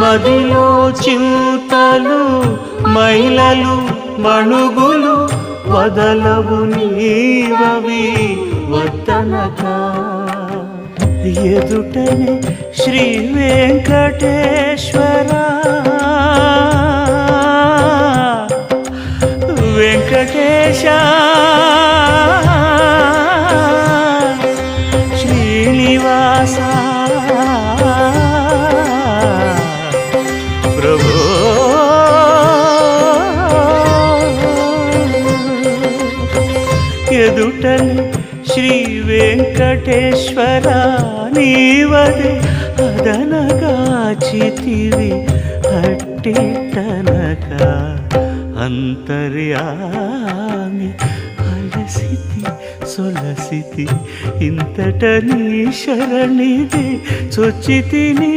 మదిలో చింతలు మహిళలు మణుగులు వదలవు నీవవి వద్దనక. ఎదుటనే శ్రీ వెంకటేశ్వర. వెంకటేశ. శ్రీనివాస. ప్రభు ఎదుటని శ్రీ వెంకటేశ్వర నీవదే అదనగాచితివి అట్టిటనక అంతర్యామి అలసితి సొలసితి ఇంతట నీ శరణిది చొచ్చితి నీ